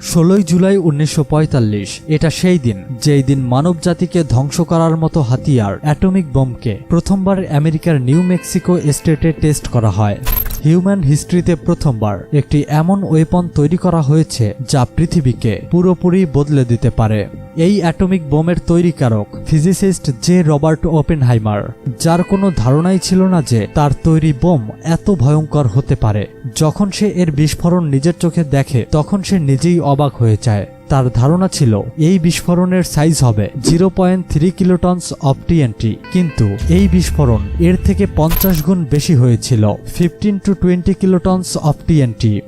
ষোলোই জুলাই উনিশশো পঁয়তাল্লিশ, এটা সেই দিন, যেই দিন মানব জাতিকে ধ্বংস করার মতো হাতিয়ার অ্যাটমিক বোমকে প্রথমবার আমেরিকার নিউ মেক্সিকো স্টেটে টেস্ট করা হয়। হিউম্যান হিস্ট্রিতে প্রথমবার একটি এমন ওয়েপন তৈরি করা হয়েছে যা পৃথিবীকে পুরোপুরি বদলে দিতে পারে। এই অ্যাটমিক বোমের তৈরিকারক ফিজিসিস্ট জে রবার্ট ওপেনহাইমার, যার কোনো ধারণাই ছিল না যে তার তৈরি বোম এত ভয়ঙ্কর হতে পারে। যখন সে এর বিস্ফোরণ নিজের চোখে দেখে, তখন সে নিজেই অবাক হয়ে যায়। তার ধারণা ছিল, এই বিস্ফোরণের সাইজ হবে zero point three kilotons of TNT কিন্তু এই বিস্ফোরণ এর থেকে পঞ্চাশ গুণ বেশি হয়েছিল, fifteen to twenty kilotons of TNT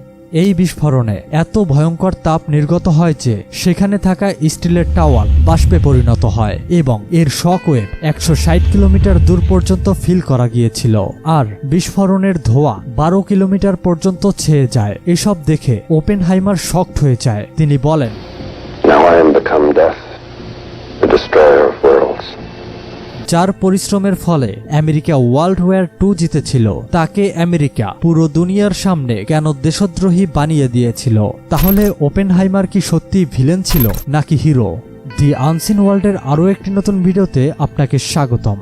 এই বিস্ফোরণে এত ভয়ঙ্কর তাপ নির্গত হয় যে সেখানে থাকা স্টিলের টাওয়ার বাষ্পে পরিণত হয় এবং এর শক একশো ষাট কিলোমিটার দূর পর্যন্ত ফিল করা গিয়েছিল। আর বিস্ফোরণের ধোয়া বারো কিলোমিটার পর্যন্ত ছেয়ে যায়। এসব দেখে ওপেনহাইমার শকড হয়ে যায়। তিনি বলেন যার পরিশ্রমের ফলে আমেরিকা ওয়ার্ল্ড ওয়ার টু জিতেছিল, তাকে আমেরিকা পুরো দুনিয়ার সামনে কেন দেশদ্রোহী বানিয়ে দিয়েছিল? তাহলে ওপেন হাইমার কি সত্যি ভিলেন ছিল নাকি হিরো? দি আনসিন ওয়ার্ল্ডের আরও একটি নতুন ভিডিওতে আপনাকে স্বাগতম।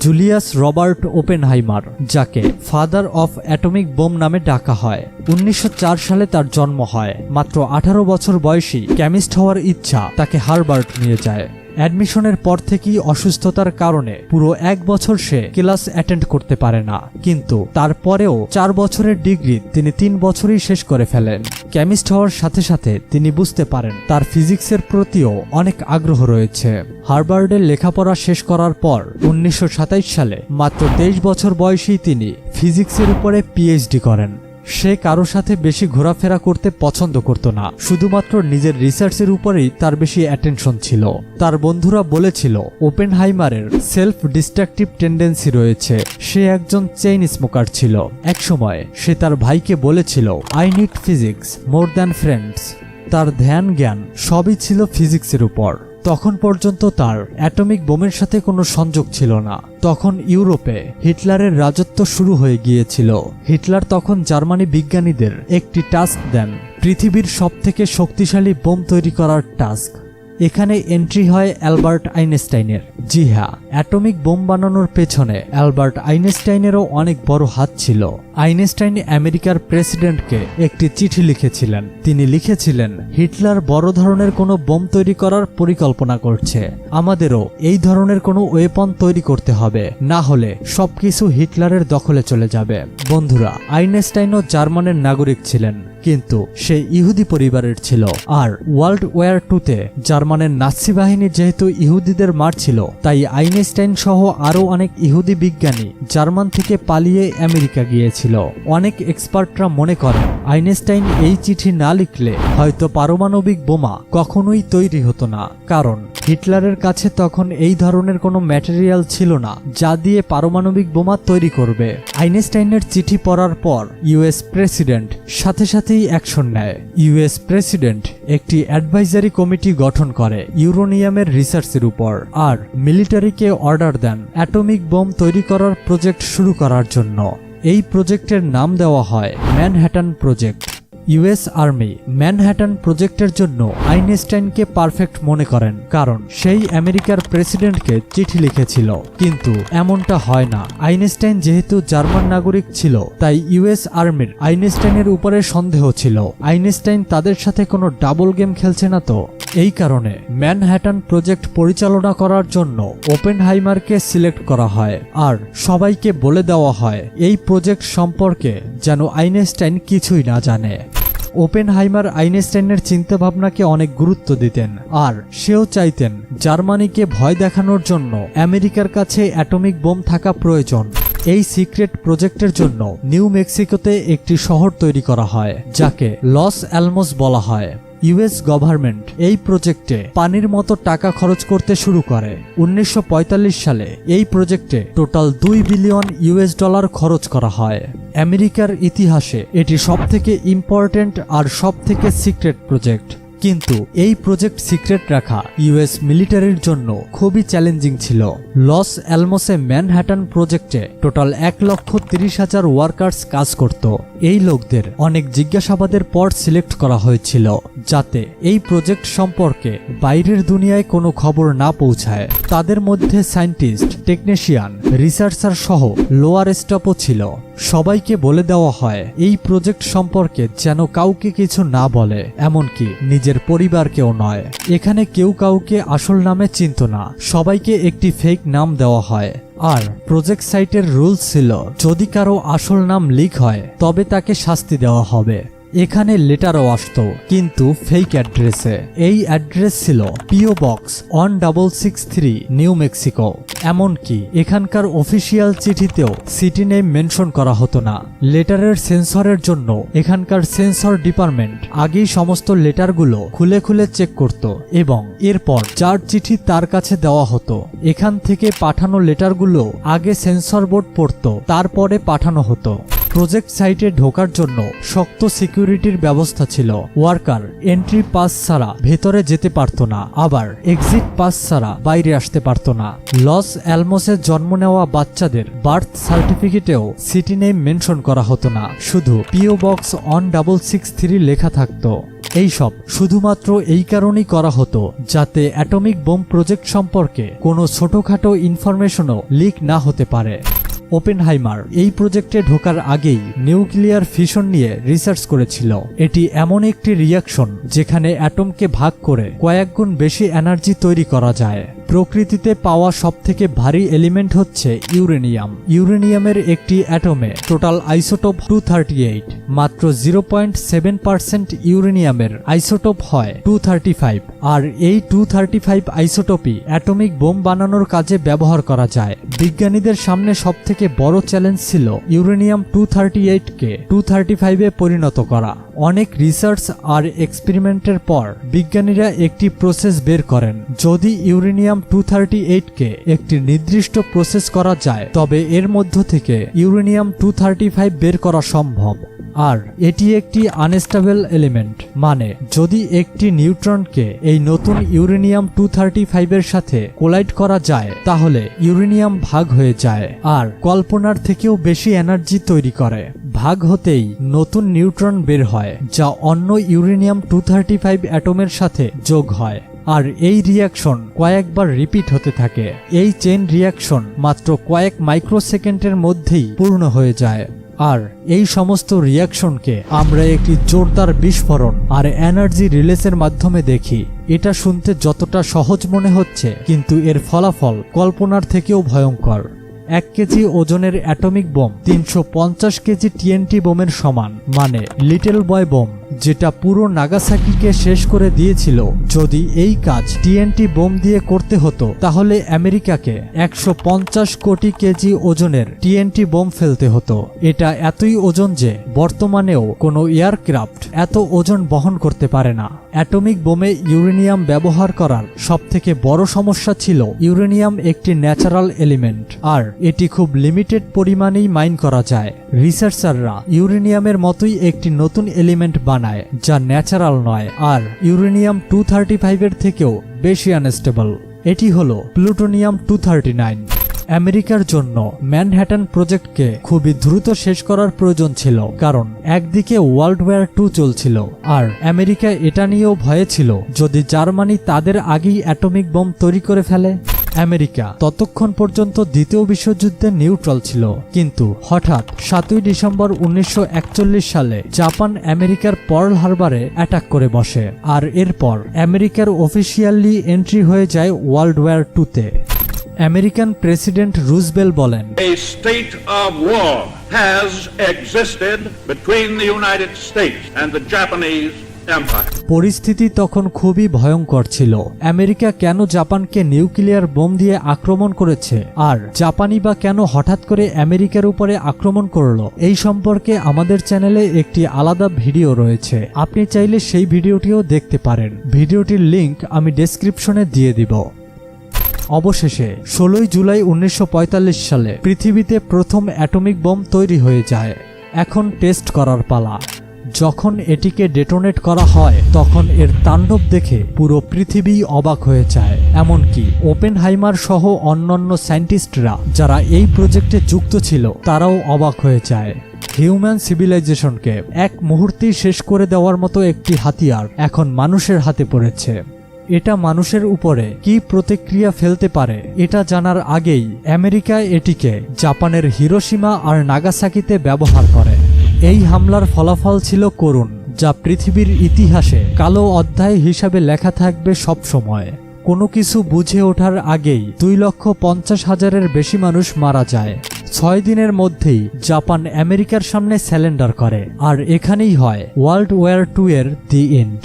জুলিয়াস রবার্ট ওপেনহাইমার, যাকে ফাদার অফ অ্যাটমিক বোম নামে ডাকা হয়। উনিশশো চার সালে তার জন্ম হয়। মাত্র আঠারো বছর বয়সী কেমিস্ট হওয়ার ইচ্ছা তাকে হারবার্ট নিয়ে যায়। অ্যাডমিশনের পর থেকেই অসুস্থতার কারণে পুরো এক বছর সে ক্লাস অ্যাটেন্ড করতে পারে না। কিন্তু তারপরেও চার বছরের ডিগ্রি তিনি তিন বছরই শেষ করে ফেলেন। কেমিস্ট হওয়ার সাথে সাথে তিনি বুঝতে পারেন তার ফিজিক্সের প্রতিও অনেক আগ্রহ রয়েছে। হার্ভার্ডের লেখাপড়া শেষ করার পর উনিশশো সাতাশ সালে মাত্র তেইশ বছর বয়সেই তিনি ফিজিক্সের উপরে পিএইচডি করেন। সে কারও সাথে বেশি ঘোরাফেরা করতে পছন্দ করত না। শুধুমাত্র নিজের রিসার্চের উপরেই তার বেশি অ্যাটেনশন ছিল। তার বন্ধুরা বলেছিল ওপেন হাইমারের সেলফ ডিস্ট্রাকটিভ টেন্ডেন্সি রয়েছে। সে একজন চেইন স্মোকার ছিল। একসময় সে তার ভাইকে বলেছিল I need physics more than friends তার ধ্যান জ্ঞান সবই ছিল ফিজিক্সের উপর। তখন পর্যন্ত তার অ্যাটমিক বোমের সাথে কোনো সংযোগ ছিল না। তখন ইউরোপে হিটলারের রাজত্ব শুরু হয়ে গিয়েছিল। হিটলার তখন জার্মানি বিজ্ঞানীদের একটি টাস্ক দেন, পৃথিবীর সবথেকে শক্তিশালী বোম তৈরি করার টাস্ক। এখানে এন্ট্রি হয় অ্যালবার্ট আইনস্টাইনের। জি হ্যাঁ অ্যাটমিক বোম বানানোর পেছনে অ্যালবার্ট আইনস্টাইনেরও অনেক বড় হাত ছিল। আইনস্টাইন আমেরিকার প্রেসিডেন্টকে একটি চিঠি লিখেছিলেন। তিনি লিখেছিলেন, হিটলার বড় ধরনের কোনো বোম তৈরি করার পরিকল্পনা করছে। আমাদেরও এই ধরনের কোনো ওয়েপন তৈরি করতে হবে। না হলে সবকিছু হিটলারের দখলে চলে যাবে। বন্ধুরা, আইনস্টাইনও জার্মানের নাগরিক ছিলেন। কিন্তু সে ইহুদি পরিবারের ছিল। আর ওয়ার্ল্ড ওয়ার টুতে জার্মানের নাৎসি বাহিনী যেহেতু ইহুদিদের মারছিল তাই আইনস্টাইন সহ আরও অনেক ইহুদি বিজ্ঞানী জার্মান থেকে পালিয়ে আমেরিকা গিয়েছিল। অনেক এক্সপার্টরা মনে করেন, আইনস্টাইন এই চিঠি না লিখলে হয়তো পারমাণবিক বোমা কখনোই তৈরি হতো না। কারণ হিটলারের কাছে তখন এই ধরনের কোনো ম্যাটেরিয়াল ছিল না, যা দিয়ে পারমাণবিক বোমা তৈরি করবে। আইনস্টাইনের চিঠি পড়ার পর ইউএস প্রেসিডেন্ট সাথে সাথে সাথেই অ্যাকশন নেয়। ইউএস প্রেসিডেন্ট একটি অ্যাডভাইজারি কমিটি গঠন করে ইউরোনিয়ামের রিসার্চের উপর আর মিলিটারিকে অর্ডার দেন অ্যাটমিক বোম তৈরি করার প্রজেক্ট শুরু করার জন্য। এই প্রজেক্টের নাম দেওয়া হয় Manhattan project. US army Manhattan প্রজেক্টের জন্য আইনস্টাইনকে পারফেক্ট মনে করেন, কারণ সেই আমেরিকার প্রেসিডেন্টকে চিঠি লিখেছিল। কিন্তু এমনটা হয় না। আইনস্টাইন যেহেতু জার্মান নাগরিক ছিল, তাই ইউএস আর্মির আইনস্টাইনের উপরে সন্দেহ ছিল। আইনস্টাইন তাদের সাথে কোনো ডাবল গেম খেলছে না তো? এই কারণে ম্যানহ্যাটান প্রজেক্ট পরিচালনা করার জন্য ওপেনহাইমারকে সিলেক্ট করা হয়, আর সবাইকে বলে দেওয়া হয়, এই প্রজেক্ট সম্পর্কে যেন আইনস্টাইন কিছুই না জানে। ওপেনহাইমার আইনস্টাইনের চিন্তাভাবনাকে অনেক গুরুত্ব দিতেন। আর সেও চাইতেন, জার্মানিকে ভয় দেখানোর জন্য আমেরিকার কাছে অ্যাটমিক বোম থাকা প্রয়োজন। এই সিক্রেট প্রজেক্টের জন্য নিউ মেক্সিকোতে একটি শহর তৈরি করা হয়, যাকে লস অ্যালমোস বলা হয়। ইউএস গভর্নমেন্ট এই প্রজেক্টে পানির মতো টাকা খরচ করতে শুরু করে। উনিশশো পঁয়তাল্লিশ সালে এই প্রজেক্টে টোটাল দুই বিলিয়ন ইউএস ডলার খরচ করা হয়। আমেরিকার ইতিহাসে এটি সবথেকে ইম্পর্ট্যান্ট আর সবথেকে সিক্রেট প্রজেক্ট। কিন্তু এই প্রজেক্ট সিক্রেট রাখা ইউএস মিলিটারির জন্য খুবই চ্যালেঞ্জিং ছিল। লস অ্যালমোসে ম্যানহ্যাটান প্রজেক্টে টোটাল এক লক্ষ তিরিশ হাজার ওয়ার্কার্স কাজ করত। এই লোকদের অনেক জিজ্ঞাসাবাদের পর সিলেক্ট করা হয়েছিল, যাতে এই প্রজেক্ট সম্পর্কে বাইরের দুনিয়ায় কোনো খবর না পৌঁছায়। তাদের মধ্যে সায়েন্টিস্ট টেকনিশিয়ান, রিসার্চার সহ লোয়ার স্টাফও ছিল। সবাইকে বলে দেওয়া হয়, এই প্রজেক্ট সম্পর্কে যেন কাউকে কিছু না বলে, এমনকি নিজের পরিবারকেও নয়। এখানে কেউ কাউকে আসল নামে চিনত না। সবাইকে একটি ফেক নাম দেওয়া হয়। আর প্রজেক্ট সাইটের রুলস ছিল, যদি কারও আসল নাম লিক হয়, তবে তাকে শাস্তি দেওয়া হবে। এখানে লেটারও আসতো, কিন্তু ফেক অ্যাড্রেসে এই অ্যাড্রেস ছিল PO box one double six three New Mexico এমনকি এখানকার অফিসিয়াল চিঠিতেও সিটি নেম মেনশন করা হতো না। লেটারের সেন্সরের জন্য এখানকার সেন্সর ডিপার্টমেন্ট আগেই সমস্ত লেটারগুলো খুলে খুলে চেক করত এবং এরপর যার চিঠি তার কাছে দেওয়া হতো, এখান থেকে পাঠানো লেটারগুলো আগে সেন্সর বোর্ড পড়ত, তারপরে পাঠানো হতো। প্রজেক্ট সাইটে ঢোকার জন্য শক্ত সিকিউরিটির ব্যবস্থা ছিল। ওয়ার্কার, এন্ট্রি পাস ছাড়া ভেতরে যেতে পারত না। আবার এক্সিট পাস ছাড়া বাইরে আসতে পারত না। লস অ্যালমোসে জন্ম নেওয়া বাচ্চাদের বার্থ সার্টিফিকেটেও সিটি নেম মেনশন করা হতো না। শুধু PO box one double six three লেখা থাকতো। এইসব শুধুমাত্র এই কারণেই করা হতো যাতে অ্যাটমিক বোম প্রজেক্ট সম্পর্কে কোনো ছোটখাটো ইনফরমেশনও লিক না হতে পারে। ওপেনহাইমার। এই প্রজেক্টে ঢোকার আগেই নিউক্লিয়ার ফিশন নিয়ে রিসার্চ করেছিল। এটি এমন একটি রিয়াকশন যেখানে অ্যাটমকে ভাগ করে কয়েক গুণ বেশি এনার্জি তৈরি করা যায়। প্রকৃতিতে পাওয়া সবথেকে ভারী এলিমেন্ট হচ্ছে ইউরেনিয়াম। ইউরেনিয়ামের একটি অ্যাটমে total isotope two thirty eight, মাত্র জিরো পয়েন্ট সেভেন পার্সেন্ট ইউরেনিয়ামের আইসোটোপ হয় টু থার্টি ফাইভ। আর এই টু থার্টি ফাইভ আইসোটোপই অ্যাটমিক বোম বানানোর কাজে ব্যবহার করা যায়। বিজ্ঞানীদের সামনে সবথেকে বড় চ্যালেঞ্জ ছিল ইউরেনিয়াম টু থার্টি এইটকে টু থার্টি ফাইভে পরিণত করা। অনেক রিসার্চ আর এক্সপেরিমেন্টের পর বিজ্ঞানীরা একটি প্রসেস বের করেন। যদি ইউরেনিয়াম টু থার্টি এইটকে একটি নির্দিষ্ট প্রসেস করা যায়, তবে এর মধ্য থেকে ইউরেনিয়াম টু থার্টি ফাইভ বের করা সম্ভব। আর এটি একটি আনস্টেবল এলিমেন্ট মানে যদি একটি নিউট্রনকে এই নতুন ইউরেনিয়াম টু থার্টি ফাইভের সাথে কোলাইড করা যায়, তাহলে ইউরেনিয়াম ভাগ হয়ে যায়, আর কল্পনার থেকেও বেশি এনার্জি তৈরি করে। ভাগ হতেই নতুন নিউট্রন বের হয়, যা অন্য ইউরেনিয়াম টু থার্টি ফাইভ অ্যাটমের সাথে যোগ হয়। আর এই রিয়াকশন কয়েকবার রিপিট হতে থাকে। এই চেন রিয়াকশন মাত্র কয়েক মাইক্রোসেকেন্ডের মধ্যেই পূর্ণ হয়ে যায়। আর এই সমস্ত রিয়াকশনকে আমরা একটি জোরদার বিস্ফোরণ আর এনার্জি রিলেসের মাধ্যমে দেখি। এটা শুনতে যতটা সহজ মনে হচ্ছে, কিন্তু এর ফলাফল কল্পনার থেকেও ভয়ঙ্কর। এক কেজি ওজনের অ্যাটমিক বোম তিনশো পঞ্চাশ কেজি টিএনটি বোমের সমান মানে লিটল বয় বোম যেটা পুরো নাগাসাকিকে শেষ করে দিয়েছিল। যদি এই কাজ টিএনটি বোম দিয়ে করতে হতো, তাহলে আমেরিকাকে একশো পঞ্চাশ কোটি কেজি ওজনের টিএনটি বোম ফেলতে হতো। এটা এতই ওজন যে বর্তমানেও কোনো এয়ারক্রাফট এত ওজন বহন করতে পারে না। অ্যাটমিক বোমে ইউরেনিয়াম ব্যবহার করার সবথেকে বড় সমস্যা ছিল ইউরেনিয়াম একটি ন্যাচারাল এলিমেন্ট, আর এটি খুব লিমিটেড পরিমাণেই মাইন করা যায়। রিসার্চাররা ইউরেনিয়ামের মতোই একটি নতুন এলিমেন্ট বানায় যা ন্যাচারাল নয় আর ইউরেনিয়াম টু থার্টি ফাইভের থেকেও বেশি আনস্টেবল এটি হলো প্লুটোনিয়াম টু থার্টি নাইন আমেরিকার জন্য ম্যানহ্যাটন প্রজেক্টকে খুবই দ্রুত শেষ করার প্রয়োজন ছিল, কারণ একদিকে ওয়ার্ল্ড ওয়ার টু চলছিল, আর আমেরিকা এটা নিয়েও ভয়ে ছিল, যদি জার্মানি তাদের আগেই অ্যাটমিক বোম তৈরি করে ফেলে। আমেরিকা। ততক্ষণ পর্যন্ত দ্বিতীয় বিশ্বযুদ্ধে নিউট্রাল ছিল। কিন্তু হঠাৎ সাতই ডিসেম্বর উনিশশো একচল্লিশ সালে জাপান আমেরিকার পার্ল হারবারে অ্যাটাক করে বসে। আর এরপর আমেরিকার অফিসিয়ালি এন্ট্রি হয়ে যায় ওয়ার্ল্ড ওয়ার টুতে আমেরিকান প্রেসিডেন্ট রুজবেল বলেন A state of war has existed between the United States and the Japanese. পরিস্থিতি তখন খুবই ভয়ঙ্কর ছিল। আমেরিকা কেন জাপানকে নিউক্লিয়ার বোম দিয়ে আক্রমণ করেছে? আর জাপানি বা কেন হঠাৎ করে আমেরিকার উপরে আক্রমণ করল? এই সম্পর্কে আমাদের চ্যানেলে একটি আলাদা ভিডিও রয়েছে। আপনি চাইলে সেই ভিডিওটিও দেখতে পারেন। ভিডিওটির লিংক আমি ডেসক্রিপশনে দিয়ে দিব। অবশেষে, ষোলোই জুলাই উনিশশো পঁয়তাল্লিশ সালে পৃথিবীতে প্রথম অ্যাটমিক বোম তৈরি হয়ে যায়। এখন টেস্ট করার পালা। যখন এটিকে ডেটোনেট করা হয়, তখন এর তাণ্ডব দেখে পুরো পৃথিবী অবাক হয়ে যায়। এমনকি ওপেন হাইমার সহ অন্যান্য সায়েন্টিস্টরা যারা এই প্রজেক্টে যুক্ত ছিল, তারাও অবাক হয়ে যায়। হিউম্যান সিভিলাইজেশনকে এক মুহূর্তেই শেষ করে দেওয়ার মতো একটি হাতিয়ার এখন মানুষের হাতে পড়েছে। এটা মানুষের উপরে কি প্রতিক্রিয়া ফেলতে পারে, এটা জানার আগেই আমেরিকা এটিকে জাপানের হিরোসীমা আর নাগাসাকিতে ব্যবহার করে। এই হামলার ফলাফল ছিল করুণ, যা পৃথিবীর ইতিহাসে কালো অধ্যায় হিসাবে লেখা থাকবে সব সময় কোনো কিছু বুঝে ওঠার আগেই দুই লক্ষ পঞ্চাশ হাজারের বেশি মানুষ মারা যায়। ছয় দিনের মধ্যেই জাপান আমেরিকার সামনে স্যালেন্ডার করে, আর এখানেই হয় ওয়ার্ল্ড ওয়ার টু এর দি এন্ড।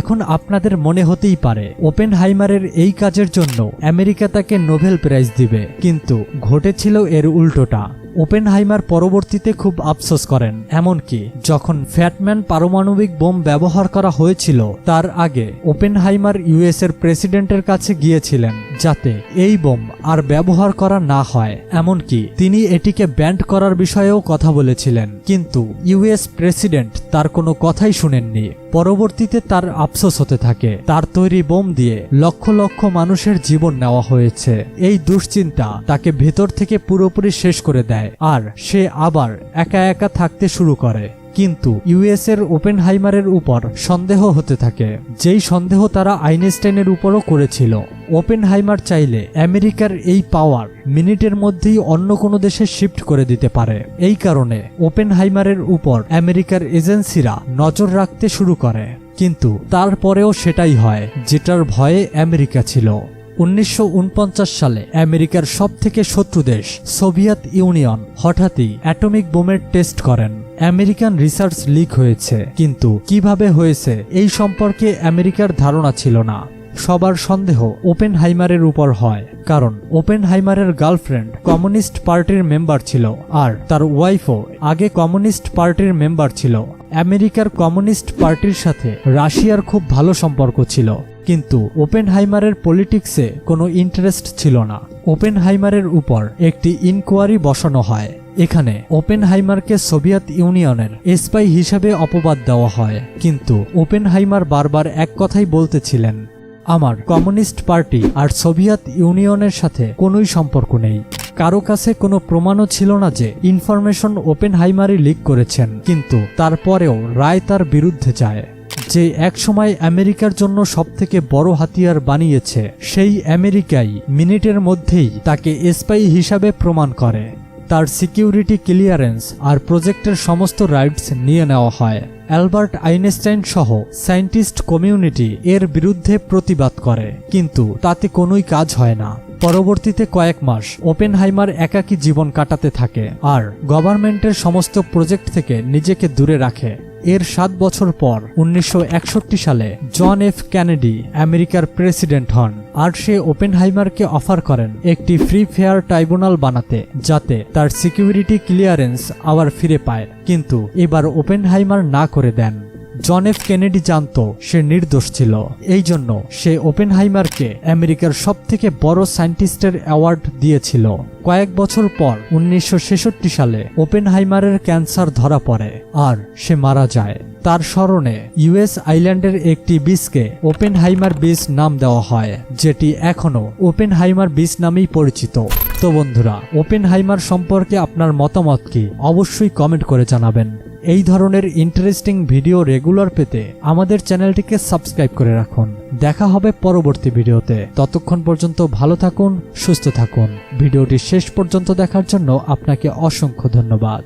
এখন আপনাদের মনে হতেই পারে ওপেন হাইমারের এই কাজের জন্য আমেরিকা তাকে নোবেল প্রাইজ দিবে, কিন্তু ঘটেছিল এর উল্টোটা। ওপেন হাইমার পরবর্তীতে খুব আফসোস করেন, এমনকি যখন ফ্যাটম্যান পারমাণবিক বোম ব্যবহার করা হয়েছিল, তার আগে ওপেন হাইমার ইউএস এর প্রেসিডেন্টের কাছে গিয়েছিলেন, যাতে এই বোম আর ব্যবহার করা না হয়, এমনকি তিনি এটিকে ব্যান্ড করার বিষয়েও কথা বলেছিলেন, কিন্তু ইউএস প্রেসিডেন্ট তার কোনো কথাই শুনেননি। পরবর্তীতে তার আফসোস হতে থাকে। তার তৈরি বোম দিয়ে লক্ষ লক্ষ মানুষের জীবন নেওয়া হয়েছে। এই দুশ্চিন্তা তাকে ভেতর থেকে পুরোপুরি শেষ করে দেয়। আর সে আবার একা একা থাকতে শুরু করে। কিন্তু ইউএস এর ওপেন হাইমারের উপর সন্দেহ হতে থাকে। যেই সন্দেহ তারা আইনস্টাইনের উপরও করেছিল। ওপেন হাইমার চাইলে আমেরিকার এই পাওয়ার মিনিটের মধ্যেই অন্য কোনো দেশে শিফট করে দিতে পারে। এই কারণে ওপেন হাইমারের উপর আমেরিকার এজেন্সিরা নজর রাখতে শুরু করে। কিন্তু তারপরেও সেটাই হয়, যেটার ভয়ে আমেরিকা ছিল। উনিশশো উনপঞ্চাশ সালে আমেরিকার সব থেকে শত্রু দেশ সোভিয়েত ইউনিয়ন হঠাৎই অ্যাটমিক বোমের টেস্ট করেন। আমেরিকান রিসার্চ লিক হয়েছে। কিন্তু কীভাবে হয়েছে, এই সম্পর্কে আমেরিকার ধারণা ছিল না। সবার সন্দেহ ওপেন হাইমারের উপর হয়, কারণ ওপেন হাইমারের গার্লফ্রেন্ড কমিউনিস্ট পার্টির মেম্বার ছিল, আর তার ওয়াইফও আগে কমিউনিস্ট পার্টির মেম্বার ছিল। আমেরিকার কমিউনিস্ট পার্টির সাথে রাশিয়ার খুব ভালো সম্পর্ক ছিল, কিন্তু ওপেন হাইমারের পলিটিক্সে কোনো ইন্টারেস্ট ছিল না। ওপেন হাইমারের উপর একটি ইনকোয়ারি বসানো হয়। এখানে ওপেন হাইমারকে সোভিয়েত ইউনিয়নের স্পাই হিসাবে অপবাদ দেওয়া হয়। কিন্তু ওপেন হাইমার বারবার এক কথাই বলতেছিলেন, আমার কমিউনিস্ট পার্টি আর সোভিয়েত ইউনিয়নের সাথে কোনোই সম্পর্ক নেই। কারও কাছে কোনো প্রমাণও ছিল না যে ইনফরমেশন ওপেন হাইমারি লিক করেছেন, কিন্তু তারপরেও রায় তার বিরুদ্ধে যায়। যে একসময় আমেরিকার জন্য সবথেকে বড় হাতিয়ার বানিয়েছে, সেই আমেরিকাই মিনিটের মধ্যেই তাকে স্পাই হিসাবে প্রমাণ করে। তার সিকিউরিটি ক্লিয়ারেন্স আর প্রজেক্টের সমস্ত রাইটস নিয়ে নেওয়া হয়। অ্যালবার্ট আইনস্টাইন সহ সায়েন্টিস্ট কমিউনিটি এর বিরুদ্ধে প্রতিবাদ করে। কিন্তু তাতে কোনোই কাজ হয় না। পরবর্তীতে কয়েক মাস ওপেনহাইমার একাকী জীবন কাটাতে থাকে আর গভর্নমেন্টের সমস্ত প্রজেক্ট থেকে নিজেকে দূরে রাখে। এর সাত বছর পর উনিশশো একষট্টি সালে জন এফ ক্যানেডি আমেরিকার প্রেসিডেন্ট হন আর সে ওপেনহাইমারকে অফার করেন একটি ফ্রি ফেয়ার ট্রাইব্যুনাল বানাতে যাতে তার সিকিউরিটি ক্লিয়ারেন্স আবার ফিরে পায়। কিন্তু এবার ওপেনহাইমার না করে দেন। জন এফ কেনেডি জানত সে নির্দোষ ছিল। এই জন্য সে ওপেনহাইমারকে আমেরিকার সব থেকে বড় সায়েন্টিস্টের অ্যাওয়ার্ড দিয়েছিল। কয়েক বছর পর উনিশশো ছেষট্টি সালে ওপেনহাইমারের ক্যান্সার ধরা পড়ে আর সে মারা যায়। তার স্মরণে ইউএস আইল্যান্ডের একটি বীজকে ওপেনহাইমার বীজ নাম দেওয়া হয়, যেটি এখনও ওপেনহাইমার বীজ নামেই পরিচিত। তো বন্ধুরা, ওপেনহাইমার সম্পর্কে আপনার মতামত কি? অবশ্যই কমেন্ট করে জানাবেন। এই ধরনের ইন্টারেস্টিং ভিডিও রেগুলার পেতে আমাদের চ্যানেলটিকে সাবস্ক্রাইব করে রাখুন। দেখা হবে পরবর্তী ভিডিওতে ততক্ষণ পর্যন্ত ভালো থাকুন, সুস্থ থাকুন। ভিডিওটি শেষ পর্যন্ত দেখার জন্য আপনাকে অসংখ্য ধন্যবাদ।